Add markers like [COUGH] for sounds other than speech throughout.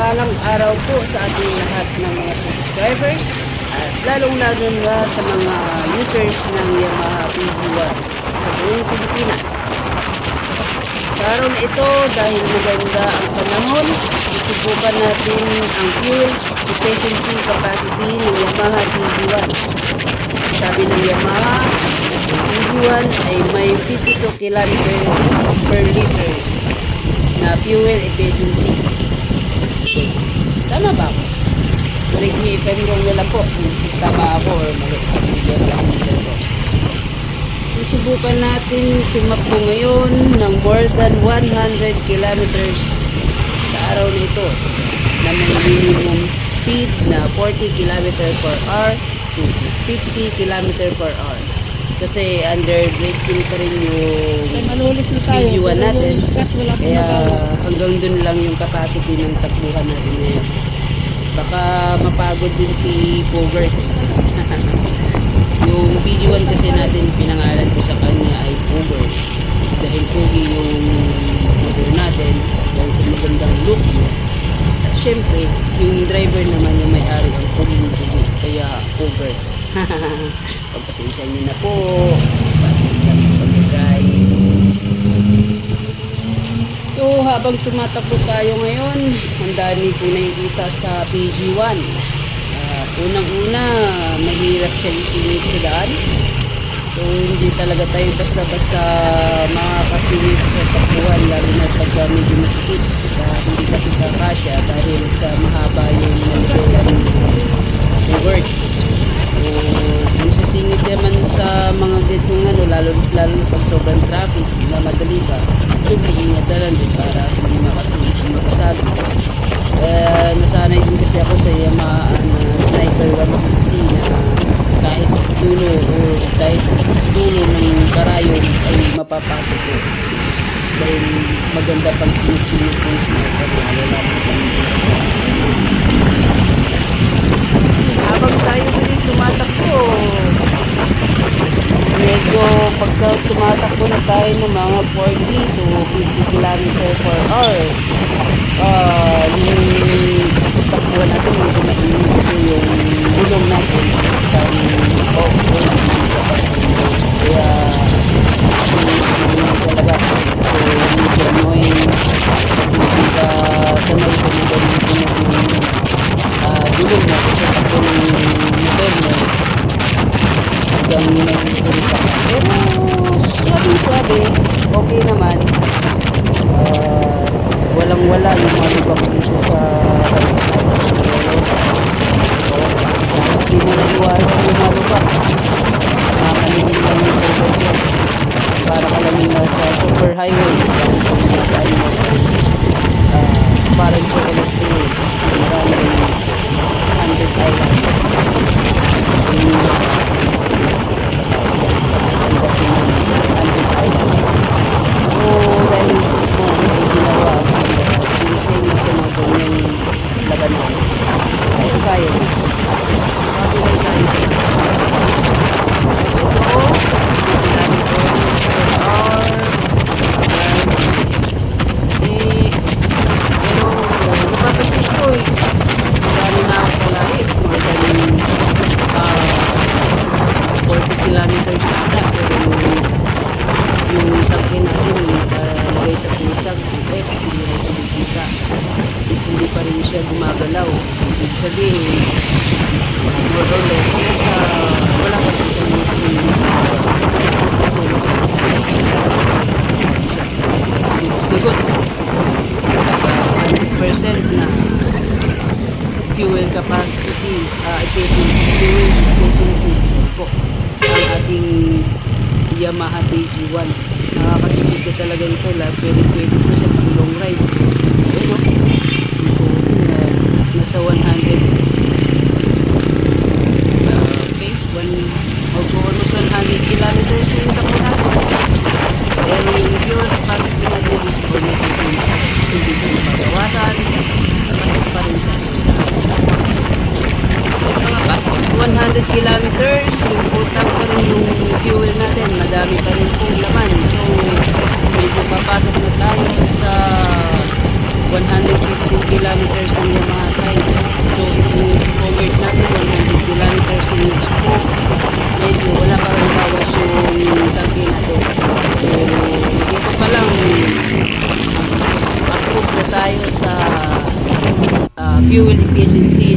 mapagpalang araw po sa ating lahat ng mga subscribers at lalong-lalo na sa mga users ng Yamaha PG1 sa buong Pilipinas. Sa araw na ito, dahil maganda ang panahon, susubukan natin ang fuel efficiency capacity ng Yamaha PG1. Sabi ng Yamaha, ang PG1 ay may 52 km per liter na fuel efficiency. Tama ba ako? If I'm wrong wala po. Tama ako or mali. Susubukan natin tumakbo ngayon ng more than 100 kilometers sa araw na ito na may minimum speed na 40 km per hour to 50 km per hour. Kasi under braking pa rin yung Malulis na tayo. PG1 natin. Kaya hanggang dun lang yung capacity ng takbuhan natin ngayon. Baka mapagod din si Pogert. [LAUGHS] yung PG1 kasi natin pinangalan ko sa kanya ay Pogert. Dahil pogi yung motor natin. Dahil sa magandang look niya. At syempre, yung driver naman yung may-ari ang pogi Kaya Pogert. [LAUGHS] Pagpasensya niyo na po. So, habang tumatakbo tayo ngayon, ang dami po nakikita sa PG1. Ah, Unang-una, mahirap siya isingit sa daan. So, hindi talaga tayo basta-basta makakasingit sa takbuhan, lalo na pagka medyo masikip. Ah, hindi kasi kakasya dahil sa mahaba yung ng work. So, kung sisingit naman sa mga ganitong ano, lalo, lalo pag sobrang traffic, na madali ka, doble ingat na lang din para hindi yung makasabi. Eh, nasanay din kasi ako sa Yamaha ano, Sniper 150 na kahit dulo o kahit dulo ng karayon ay mapapasok ko. Dahil maganda pang singit-singit kung sniper lalo lalo pang sa habang tayo din tumatakbo. Medyo pagka tumatakbo na tayo ng mga 40 to 50 km per hour uh, yung takbo natin medyo mainis yung gulong natin is parang off sa pagtakbo kaya mainis talaga so medyo yung sa takbo ng motor mo hanggang nagtutuloy ka na. Pero swabe-swabe, okay naman. Uh, walang-wala yung mga lubak dito sa Hindi mo na iwasan yung mga lubak. Makakalingin lang yung overhead. Para ka lang nasa super highway. Uh, parang chocolate hills. Maraming Obrigado. Sabihin more or less nasa wala kasi sa kasi it's the goods uh, 100% na fuel capacity uh, efficiency fuel efficiency po ang ating Yamaha BG1 nakakatipid ka talaga ito lahat pwede pwede ito sa pang long ride pero 200 kilometers, yung utang pa rin yung fuel natin, madami pa rin pong laman. So, medyo papasok na tayo sa 150 kilometers ng Yamaha side. So, yung convert natin, 100 kilometers yung takbo. Medyo wala pa rin bawas yung tanki natin. So, dito pa lang, approve na tayo sa uh, fuel efficiency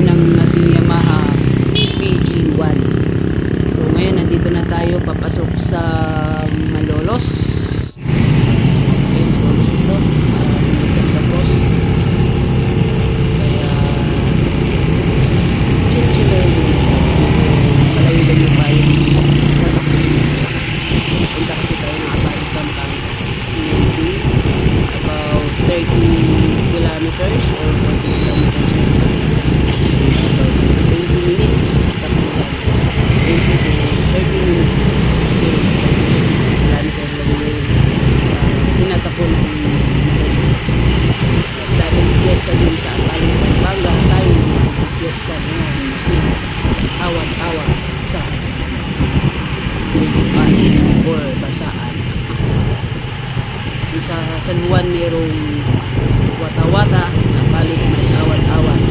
kilometers or 40 kilometers. About 20 minutes. Tapos lang. 20 to 30 minutes. Kasi 30 kilometer lang yun. Uh, tinatapon ng dahil fiesta din sa Abadi Pampanga. Tayo fiesta ngayon. Awat-awat sa Bubukan or Basaan. Yung sa San Juan merong wata-wata na balik may awan-awan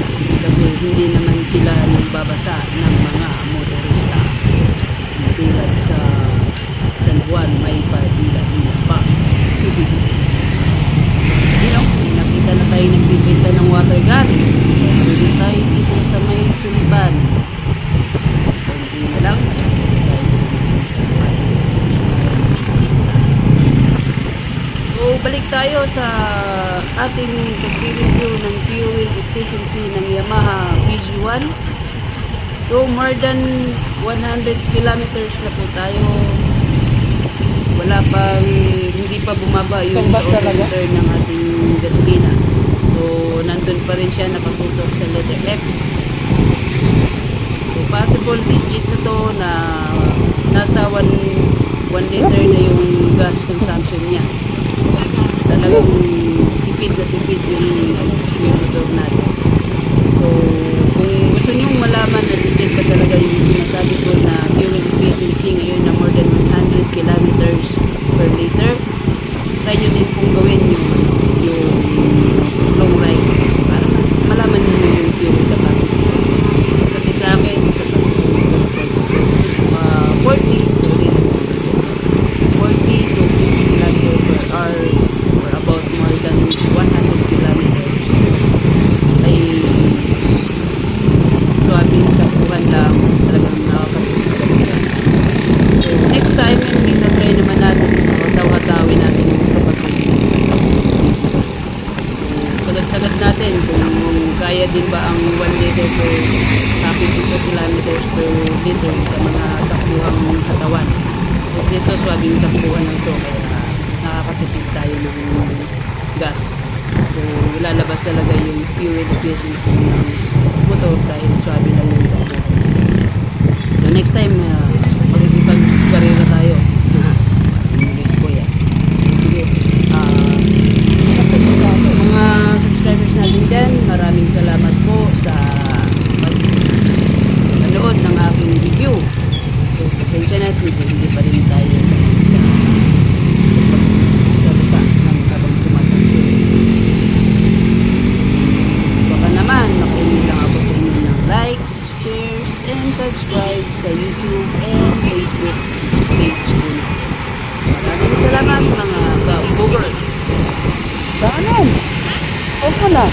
kasi hindi naman sila nagbabasa ng mga motorista tulad sa San Juan may padila-dila pa you know, nakita na tayo nagbibenta ng water gun hindi tayo dito sa may sulban konti na lang So, balik tayo sa ating pag-review ng fuel efficiency ng Yamaha PG1. So, more than 100 kilometers na po tayo. Wala pang, hindi pa bumaba yung odometer ng ating gasolina. So, nandun pa rin siya nakatutok sa letter F. So, possible digit na to na nasa 1 1 liter na yung gas consumption niya. Talagang tipid na tipid yung, yung motor natin. So, kung gusto niyo malaman na digit ba talaga yung sinasabi ko na fuel efficiency ngayon na more than 100 kilometers per liter, try nyo din pong gawin yung, ano, yung long ride para malaman niyo yung fuel capacity. Kasi sa akin, sa uh, 40, sorry, 40 to 50 kilometer per hour or about more than 100 kilometers ay swabing tapuhan lang talagang nakakatulog so next time yun may try naman natin sa hataw-hatawin natin yung sa pagkakas so sagad-sagad natin kung kaya din ba ang 1 liter per uh, 52 kilometers per liter sa mga takbuhang katawan. Kasi ito swabing takbuhan lang to kaya nakakatipid tayo ng gas. So lalabas talaga yung fuel efficiency ng motor dahil swabe lang yung takbuhan. So next time uh, magkikipag-karera tayo na English po yan sige ah sa mga subscribers natin dyan maraming salamat po sa panood ng aking review So, pasensya na, hindi, hindi pa rin tayo sa sa sa pagsasalita ng habang tumatakbo. Baka naman, makinig lang ako sa inyo ng likes, shares, and subscribe sa YouTube and Facebook page ko na. Maraming salamat mga ka-Uber. Saan? Opo na.